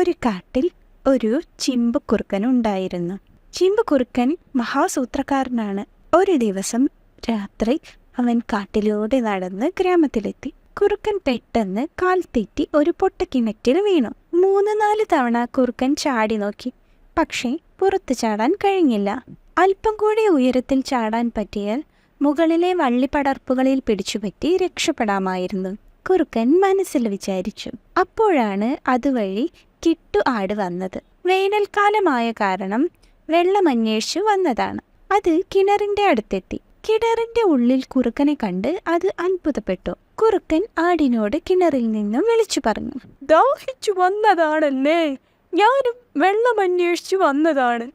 ഒരു കാട്ടിൽ ഒരു ചിമ്പുക്കുറുക്കൻ ഉണ്ടായിരുന്നു. ചിമ്പുക്കുറുക്കൻ മഹാസൂത്രക്കാരനാണ്. ഒരു ദിവസം രാത്രി അവൻ കാട്ടിലൂടെ നടന്ന് ഗ്രാമത്തിലെത്തി. കുറുക്കൻ പെട്ടെന്ന് കാൽ തെറ്റി ഒരു പൊട്ടക്കിണറ്റിൽ വീണു. മൂന്ന് നാല് തവണ കുറുക്കൻ ചാടി നോക്കി. പക്ഷേ പുറത്തു ചാടാൻ കഴിഞ്ഞില്ല. അല്പം കൂടി ഉയരത്തിൽ ചാടാൻ പറ്റിയാൽ മുകളിലെ വള്ളിപ്പടർപ്പുകളിൽ പിടിച്ചുപറ്റി രക്ഷപ്പെടാമായിരുന്നു. കുറുക്കൻ മനസ്സിൽ വിചാരിച്ചു. അപ്പോഴാണ് അതുവഴി കിട്ടു ആട് വന്നത്. വേനൽക്കാലമായ കാരണം വെള്ളമന്വേഷിച്ചു വന്നതാണ്. അത് കിണറിന്റെ അടുത്തെത്തി. കിണറിന്റെ ഉള്ളിൽ കുറുക്കനെ കണ്ട് അത് അത്ഭുതപ്പെട്ടു. കുറുക്കൻ ആടിനോട് കിണറിൽ നിന്നും വിളിച്ചു പറഞ്ഞു. ദാഹിച്ചു വന്നതാണല്ലേ. ഞാനും വെള്ളം അന്വേഷിച്ചു വന്നതാണ്.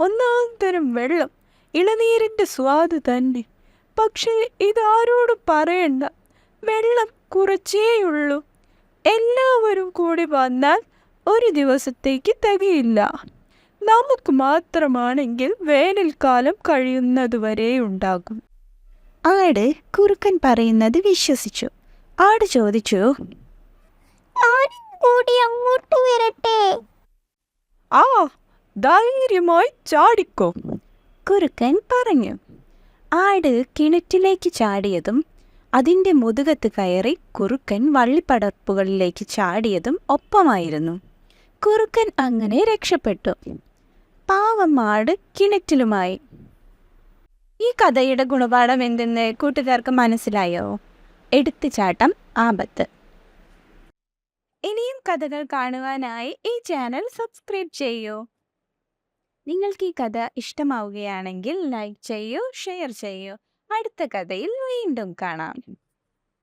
ഒന്നാം തരം വെള്ളം ഇളനീരിന്റെ സ്വാദ് തന്നെ. പക്ഷേ ഇതാരോട് പറയണ്ട. വെള്ളം കുറച്ചേയുള്ളൂ. എല്ലാവരും കൂടി വന്നാൽ ഒരു ദിവസത്തേക്ക് തികയില്ല. നമുക്ക് മാത്രമാണെങ്കിൽ വേനൽക്കാലം കഴിയുന്നതുവരെ ഉണ്ടാകും. ആട് കുറുക്കൻ പറയുന്നത് വിശ്വസിച്ചു. ആട് ചോദിച്ചു കൂടി അങ്ങോട്ട് വരട്ടെ? ആ ധൈര്യമായി ചാടിക്കോ കുറുക്കൻ പറഞ്ഞു. ആട് കിണറ്റിലേക്ക് ചാടിയതും അതിന്റെ മുതുകത്ത് കയറി കുറുക്കൻ വള്ളിപ്പടർപ്പുകളിലേക്ക് ചാടിയതും ഒപ്പമായിരുന്നു. കുറുക്കൻ അങ്ങനെ രക്ഷപ്പെട്ടു. പാവം മാട് കിണറ്റിലുമായി. ഈ കഥയുടെ ഗുണപാഠം എന്തെന്ന് കൂട്ടുകാർക്ക് മനസ്സിലായോ? എടുത്തുചാട്ടം ആപത്ത്. ഇനിയും കഥകൾ കാണുവാനായി ഈ ചാനൽ സബ്സ്ക്രൈബ് ചെയ്യൂ. നിങ്ങൾക്ക് ഈ കഥ ഇഷ്ടമാവുകയാണെങ്കിൽ ലൈക്ക് ചെയ്യൂ ഷെയർ ചെയ്യൂ. അടുത്ത കഥയിൽ വീണ്ടും കാണാം.